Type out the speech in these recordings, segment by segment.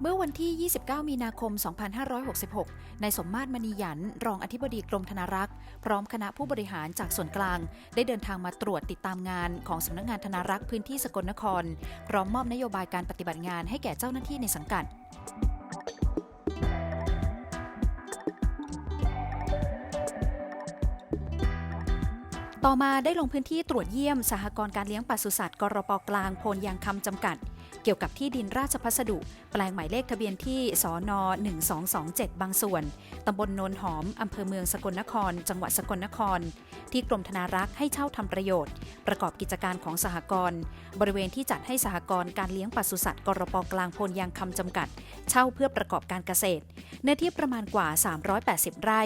เมื่อวันที่ 29 มีนาคม 2566 นายสมมาตรมณีหยัน รองอธิบดีกรมธนารักษ์ พร้อมคณะผู้บริหารจากส่วนกลาง ได้เดินทางมาตรวจติดตามงานของสำนักงานธนารักษ์พื้นที่สกลนคร พร้อมมอบนโยบายการปฏิบัติงานให้แก่เจ้าหน้าที่ในสังกัดต่อมาได้ลงพื้นที่ตรวจเยี่ยมสหกรณ์การเลี้ยงปศุสัตว์กรปกลางโพนยางคำจำกัด เกี่ยวกับที่ดินราชพัสดุ แปลงหมายเลขทะเบียนที่สอน1227 บางส่วน ตำบลโนนหอม อำเภอเมืองสกลนคร จังหวัดสกลนคร ที่กรมธนารักษ์ให้เช่าทำประโยชน์ ประกอบกิจการของสหกรณ์ บริเวณที่จัดให้สหกรณ์การเลี้ยงปศุสัตว์กรปกลางโพนยางคำจำกัด เช่าเพื่อประกอบการเกษตร เนื้อที่ประมาณกว่า 380 ไร่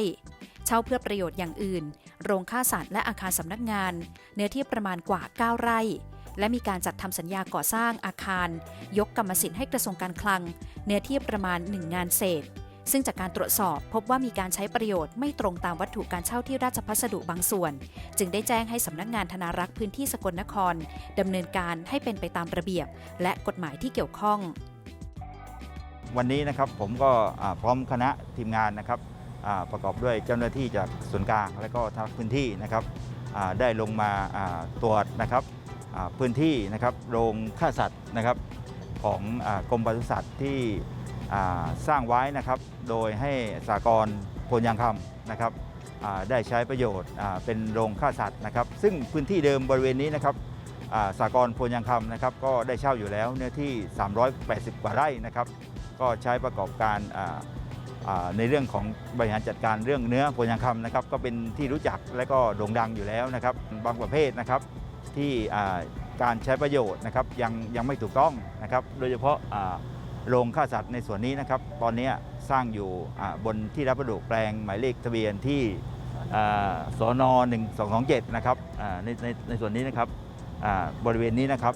เช่าเพื่อประโยชน์อย่างอื่น โรงฆ่าสัตว์และอาคารสำนักงาน เนื้อที่ประมาณกว่า 9 ไร่ และมีการจัดทำสัญญาก่อสร้างอาคาร ยกกรรมสิทธิ์ให้กระทรวงการคลัง เนื้อที่ประมาณ 1 งานเศษ ซึ่งจากการตรวจสอบพบว่ามีการใช้ประโยชน์ไม่ตรงตามวัตถุการเช่าที่ราชพัสดุบางส่วน จึงได้แจ้งให้สำนักงานธนารักษ์พื้นที่สกลนครดำเนินการให้เป็นไปตามระเบียบ และกฎหมายที่เกี่ยวข้อง วันนี้นะครับผมก็พร้อมคณะทีมงานนะครับประกอบด้วยเจ้าหน้าที่จากส่วนกลางและก็ทางพื้นที่นะครับได้ลงมาตรวจนะครับ พื้นที่นะครับโรงฆ่าสัตว์นะครับของอกรมปศุสัตว์ที่สร้างไว้นะครับ โดยให้สากรพนยางคำนะครับได้ใช้ประโยชน์เป็นโรงฆ่าสัตว์นะครับ ซึ่งพื้นที่เดิมบริเวณนี้นะครับสากรพนยางคำนะครับ ก็ได้เช่าอยู่แล้วเนื้อที่ 380 กว่าไร่นะครับ ก็ใช้ประกอบการในเรื่องของบริหารจัดการเรื่องเนื้อโพยางคำนะครับ ก็เป็นที่รู้จักและก็โด่งดังอยู่แล้วนะครับ บางประเภทนะครับ ที่การใช้ประโยชน์นะครับยังยังไม่ถูกต้องนะครับ โดยเฉพาะโรงฆ่าสัตว์ในส่วนนี้นะครับ ตอนนี้สร้างอยู่บนที่รับประดุแปลงหมายเลขทะเบียนที่อ่าสน1227 นะครับในในในส่วนนี้นะครับบริเวณนี้นะครับ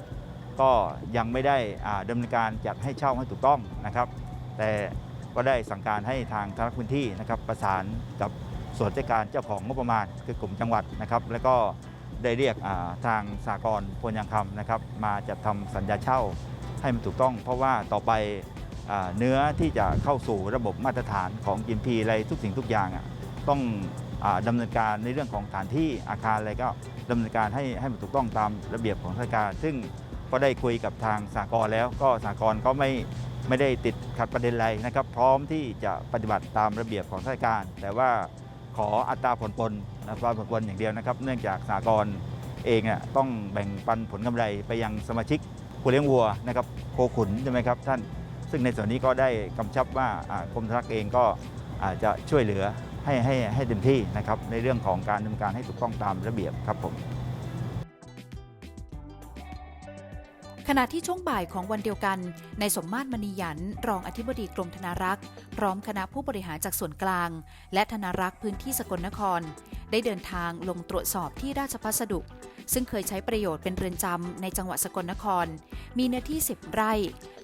ก็ยังไม่ได้อ่าดำเนินการจัดให้เช่าให้ถูกต้องนะครับ แต่ก็ได้สั่งการให้ทางทางพื้นที่นะครับประสานกับส่วนราชการเจ้าของงบประมาณคือกลุ่มจังหวัดนะครับ แล้วก็ ได้เรียกาทางสากลพลยางคำนะครับ มาจัดทำสัญญาเช่าให้มันถูกต้อง เพราะว่าต่อไปอเนื้อที่จะเข้าสู่ระบบมาตรฐานของ GMP อะไรทุกสิ่งทุกอย่างต้องอาดำเนินการในเรื่องของสถานที่อาคารอะไรก็ดำเนินการให้ให้มันถูกต้องตามระเบียบของราชการ ซึ่งก็ได้คุยกับทางสากลแล้ว ก็สากลก็ไม่ไม่ได้ติดขัดประเด็นอะไรนะครับ พร้อมที่จะปฏิบัติตามระเบียบของราชการ แต่ว่า ขออัตราผลปลอัตราผลปลอย่างเดียวนะครับ เนื่องจากสากลเองอะต้องแบ่งปันผลกำไรไปยังสมาชิกผู้เลี้ยงวัวนะครับโคขุนใช่ไหมครับท่าน ซึ่งในส่วนนี้ก็ได้กำชับว่าอ่ากรมธนารักษ์เองก็อาจจะช่วยเหลือให้ให้ให้เต็มที่นะครับในเรื่องของการดำเนินการให้ถูกต้องตามระเบียบครับผม ณะที่ช่วงบ่ายของวันเดียวกันนายสมมาตรมณีหยันรองอธิบดีกรมธนารักษ์ พร้อมคณะผู้บริหารจากส่วนกลาง และธนารักษ์พื้นที่สกลนคร ได้เดินทางลงตรวจสอบที่ราชพัสดุ ซึ่งเคยใช้ประโยชน์เป็นเรือนจำในจังหวัดสกลนคร มีเนื้อที่ 10 ไร่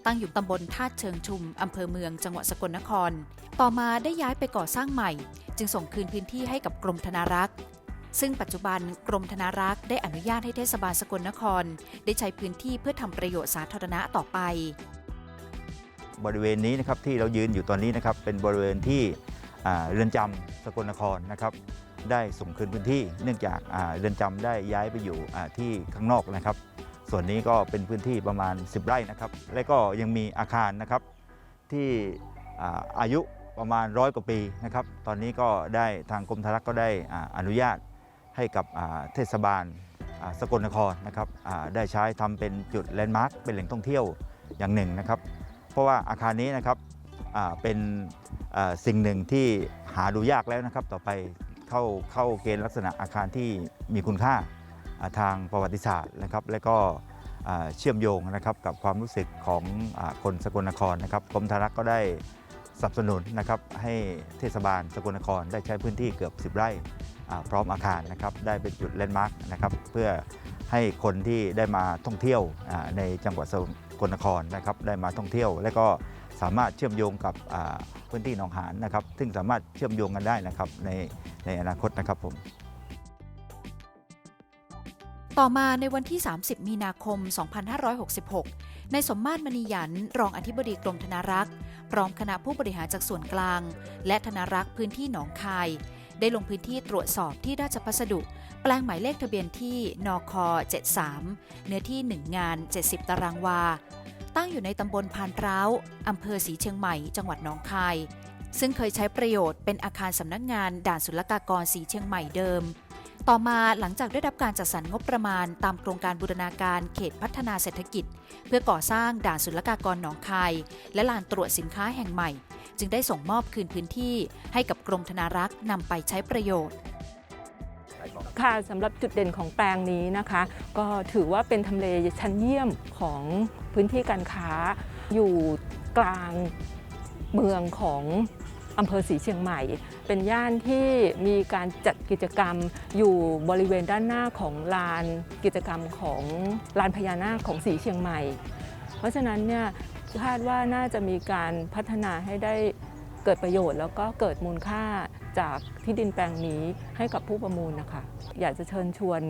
ตั้งอยู่ตำบลธาเชิงชุมอำเภอเมืองจังหวัดสกลนคร ต่อมาได้ย้ายไปก่อสร้างใหม่ จึงส่งคืนพื้นที่ให้กับกรมธนารักษ์ ซึ่งปัจจุบันกรมธนารักษ์ได้อนุญาตให้เทศบาลสกลนคร ได้ใช้พื้นที่เพื่อทำประโยชน์สาธารณะต่อไป บริเวณนี้นะครับที่เรายืนอยู่ตอนนี้นะครับเป็นบริเวณที่เรือนจำสกลนครนะครับได้ส่งคืนพื้นที่ เนื่องจากเรือนจำได้ย้ายไปอยู่ที่ข้างนอกนะครับ ส่วนนี้ก็เป็นพื้นที่ประมาณ 10 ไร่นะครับ และก็ยังมีอาคารนะครับที่อายุประมาณร้อยกว่าปีนะครับ ตอนนี้ก็ได้ทางกรมธนารักษ์ก็ได้อนุญาต ให้กับเทศบาลสกลนครนะครับได้ใช้ทำเป็นจุดแลนด์มาร์คเป็นแหล่งท่องเที่ยวอย่างหนึ่งนะครับ เพราะว่าอาคารนี้นะครับเป็นสิ่งหนึ่งที่หาดูยากแล้วนะครับ ต่อไปเข้าเข้าเกณฑ์ลักษณะอาคารที่มีคุณค่าทางประวัติศาสตร์นะครับ และก็เชื่อมโยงนะครับกับความรู้สึกของคนสกลนครนะครับกรมธนารักษ์ก็ได้สนับสนุนนะครับให้เทศบาลสกลนครได้ใช้พื้นที่เกือบ 10 ไร่ พร้อมอาคารนะครับได้เป็นจุดแลนด์มาร์กนะครับเพื่อให้คนที่ได้มาท่องเที่ยวในจังหวัดสกลนครนะครับได้มาท่องเที่ยว และก็สามารถเชื่อมโยงกับพื้นที่หนองหานนะครับ ซึ่งสามารถเชื่อมโยงกันได้นะครับในในอนาคตนะครับผม ต่อมาในวันที่ 30 มีนาคม 2566 ในสมมาตรมณีหยันรองอธิบดีกรมธนารักษ์ พร้อมคณะผู้บริหารจากส่วนกลาง และธนารักษ์พื้นที่หนองคาย ได้ลงพื้นที่ตรวจสอบที่ราชพัสดุ แปลงหมายเลขทะเบียนที่นค73 เนื้อที่ 1 งาน 70 ตารางวา ตั้งอยู่ในตำบลพานร้าวอำเภอสีเชียงใหม่ จังหวัดหนองคาย ซึ่งเคยใช้ประโยชน์เป็นอาคารสำนักงานด่านศุลกากรสีเชียงใหม่เดิม ต่อมาหลังจากได้รับการจัดสรรงบประมาณตามโครงการบูรณาการเขตพัฒนาเศรษฐกิจ เพื่อก่อสร้างด่านศุลกากรหนองคาย และลานตรวจสินค้าแห่งใหม่ จึงได้ส่งมอบคืนพื้นที่ให้กับกรมธนารักษ์นำไปใช้ประโยชน์ค่ะสำหรับจุดเด่นของแปลงนี้นะคะ ก็ถือว่าเป็นทำเลชั้นเยี่ยมของพื้นที่การค้า อยู่กลางเมืองของอำเภอศรีเชียงใหม่ เป็นย่านที่มีการจัดกิจกรรมอยู่บริเวณด้านหน้าของลานกิจกรรมของลานพญานาคของศรีเชียงใหม่ เพราะฉะนั้นเนี่ย คาดว่าน่าจะมีการพัฒนาให้ได้เกิดประโยชน์ แล้วก็เกิดมูลค่าจากที่ดินแปลงนี้ให้กับผู้ประมูลนะคะ อยากจะเชิญชวน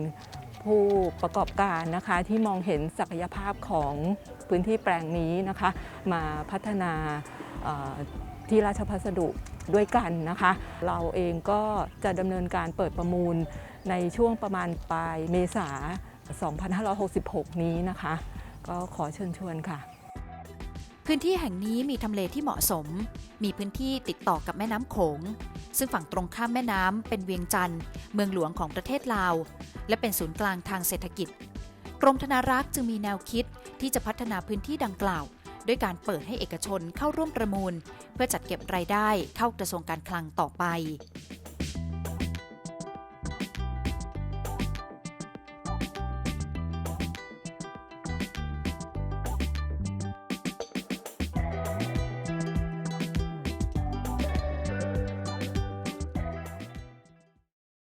ผู้ประกอบการนะคะที่มองเห็นศักยภาพของพื้นที่แปลงนี้นะคะ มาพัฒนาที่ราชพัสดุด้วยกันนะคะ เราเองก็จะดำเนินการเปิดประมูลในช่วงประมาณปลายเมษา 2566 นี้นะคะ ก็ขอเชิญชวนค่ะ พื้นที่แห่งนี้มีทำเลที่เหมาะสม มีพื้นที่ติดต่อกับแม่น้ำโขง ซึ่งฝั่งตรงข้ามแม่น้ำเป็นเวียงจันทร์เมืองหลวงของประเทศลาว และเป็นศูนย์กลางทางเศรษฐกิจ กรมธนารักษ์จึงมีแนวคิดที่จะพัฒนาพื้นที่ดังกล่าว ด้วยการเปิดให้เอกชนเข้าร่วมประมูล เพื่อจัดเก็บรายได้เข้ากระทรวงการคลังต่อไป